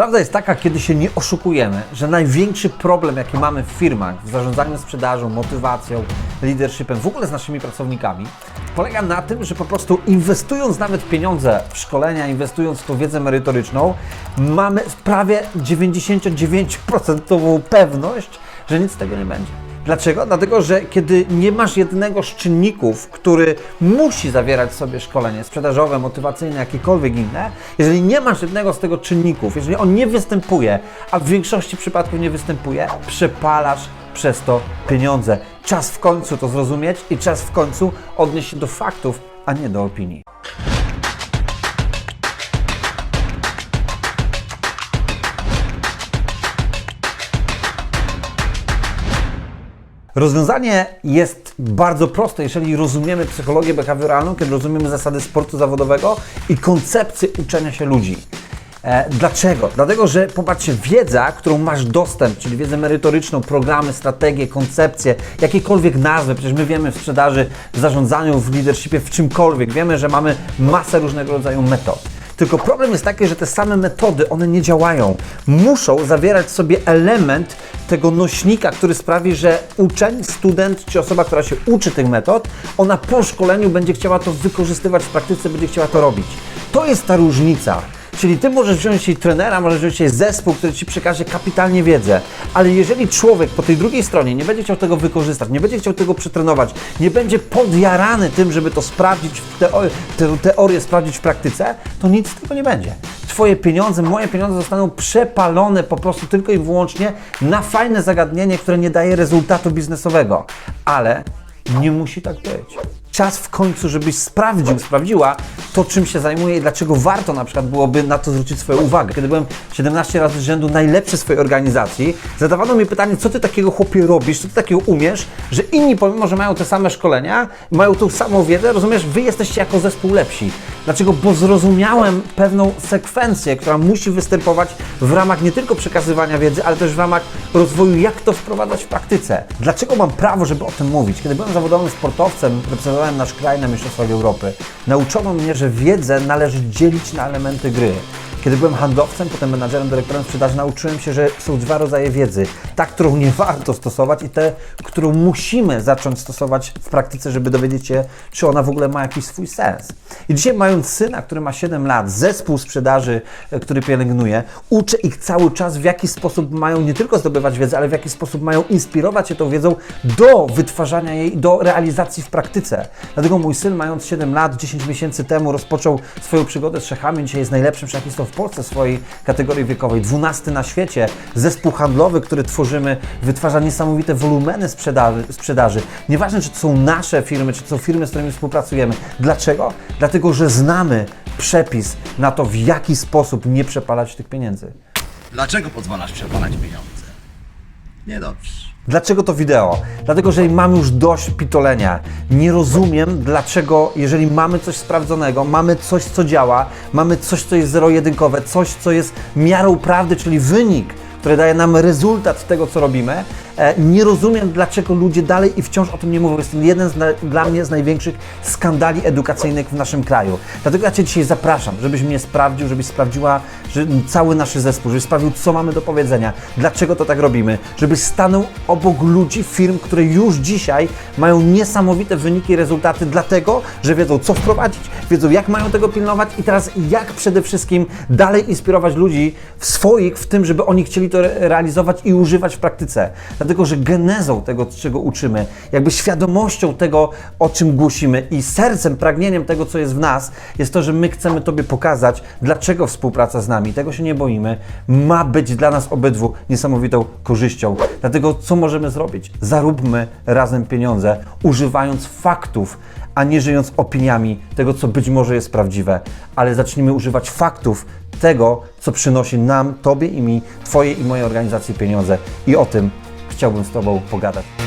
Prawda jest taka, kiedy się nie oszukujemy, że największy problem, jaki mamy w firmach, w zarządzaniu sprzedażą, motywacją, leadershipem, w ogóle z naszymi pracownikami, polega na tym, że po prostu inwestując nawet pieniądze w szkolenia, inwestując w tą wiedzę merytoryczną, mamy prawie 99% pewność, że nic z tego nie będzie. Dlaczego? Dlatego, że kiedy nie masz jednego z czynników, który musi zawierać sobie szkolenie sprzedażowe, motywacyjne, jakiekolwiek inne, jeżeli nie masz jednego z tego czynników, jeżeli on nie występuje, a w większości przypadków nie występuje, przepalasz przez to pieniądze. Czas w końcu to zrozumieć i czas w końcu odnieść się do faktów, a nie do opinii. Rozwiązanie jest bardzo proste, jeżeli rozumiemy psychologię behawioralną, kiedy rozumiemy zasady sportu zawodowego i koncepcję uczenia się ludzi. E, dlaczego? Dlatego, że popatrzcie, wiedza, którą masz dostęp, czyli wiedzę merytoryczną, programy, strategie, koncepcje, jakiekolwiek nazwy, przecież my wiemy w sprzedaży, w zarządzaniu, w leadershipie, w czymkolwiek, wiemy, że mamy masę różnego rodzaju metod. Tylko problem jest taki, że te same metody, one nie działają. Muszą zawierać w sobie element tego nośnika, który sprawi, że uczeń, student czy osoba, która się uczy tych metod, ona po szkoleniu będzie chciała to wykorzystywać w praktyce, będzie chciała to robić. To jest ta różnica. Czyli ty możesz wziąć dzisiaj trenera, możesz wziąć dzisiaj zespół, który ci przekaże kapitalnie wiedzę, ale jeżeli człowiek po tej drugiej stronie nie będzie chciał tego wykorzystać, nie będzie chciał tego przetrenować, nie będzie podjarany tym, żeby to sprawdzić, w tę teorię sprawdzić w praktyce, to nic z tego nie będzie. Twoje pieniądze, moje pieniądze zostaną przepalone po prostu tylko i wyłącznie na fajne zagadnienie, które nie daje rezultatu biznesowego. Ale nie musi tak być. Czas w końcu, żebyś sprawdził, sprawdziła to, czym się zajmuje i dlaczego warto na przykład byłoby na to zwrócić swoją uwagę. Kiedy byłem 17 razy z rzędu najlepszy w swojej organizacji, zadawano mi pytanie, co ty takiego chłopie robisz, co ty takiego umiesz, że inni pomimo, że mają te same szkolenia, mają tą samą wiedzę, rozumiesz, wy jesteście jako zespół lepsi. Dlaczego? Bo zrozumiałem pewną sekwencję, która musi występować w ramach nie tylko przekazywania wiedzy, ale też w ramach rozwoju, jak to wprowadzać w praktyce. Dlaczego mam prawo, żeby o tym mówić? Kiedy byłem zawodowym sportowcem, reprezentowałem nasz kraj na Mistrzostwach Europy, nauczono mnie, że wiedzę należy dzielić na elementy gry. Kiedy byłem handlowcem, potem menadżerem, dyrektorem sprzedaży, nauczyłem się, że są dwa rodzaje wiedzy. Ta, którą nie warto stosować i tę, którą musimy zacząć stosować w praktyce, żeby dowiedzieć się, czy ona w ogóle ma jakiś swój sens. I dzisiaj mając syna, który ma 7 lat, zespół sprzedaży, e, który pielęgnuję, uczę ich cały czas, w jaki sposób mają nie tylko zdobywać wiedzę, ale w jaki sposób mają inspirować się tą wiedzą do wytwarzania jej, do realizacji w praktyce. Dlatego mój syn, mając 7 lat, 10 miesięcy temu rozpoczął swoją przygodę z szachami. Dzisiaj jest najlepszym szachistą w Polsce swojej kategorii wiekowej, 12 na świecie. Zespół handlowy, który tworzymy, wytwarza niesamowite wolumeny sprzedaży. sprzedaży. Nieważne, czy to są nasze firmy, czy to są firmy, z którymi współpracujemy. Dlaczego? Dlatego, że znamy przepis na to, w jaki sposób nie przepalać tych pieniędzy. Dlaczego pozwalasz przepalać pieniądze? Niedobrze. Dlaczego to wideo? Dlatego, że mam już dość pitolenia. Nie rozumiem, dlaczego, jeżeli mamy coś sprawdzonego, mamy coś, co działa, mamy coś, co jest zero-jedynkowe, coś, co jest miarą prawdy, czyli wynik, który daje nam rezultat tego, co robimy, e, nie rozumiem, dlaczego ludzie dalej i wciąż o tym nie mówią. Jest to jeden z dla mnie z największych skandali edukacyjnych w naszym kraju. Dlatego ja Cię dzisiaj zapraszam, żebyś mnie sprawdził, żebyś sprawdziła że cały nasz zespół, żebyś sprawdził, co mamy do powiedzenia, dlaczego to tak robimy, żebyś stanął obok ludzi, firm, które już dzisiaj mają niesamowite wyniki rezultaty, dlatego, że wiedzą, co wprowadzić, wiedzą, jak mają tego pilnować i teraz jak przede wszystkim dalej inspirować ludzi w swoich, w tym, żeby oni chcieli to re- realizować i używać w praktyce. Dlatego, że genezą tego, czego uczymy, jakby świadomością tego, o czym głosimy i sercem, pragnieniem tego, co jest w nas, jest to, że my chcemy Tobie pokazać, dlaczego współpraca z nami, tego się nie boimy, ma być dla nas obydwu niesamowitą korzyścią. Dlatego, co możemy zrobić? Zaróbmy razem pieniądze, używając faktów, a nie żyjąc opiniami tego, co być może jest prawdziwe, ale zacznijmy używać faktów tego, co przynosi nam, Tobie i mi, Twojej i mojej organizacji pieniądze. I o tym chciałbym z Tobą pogadać.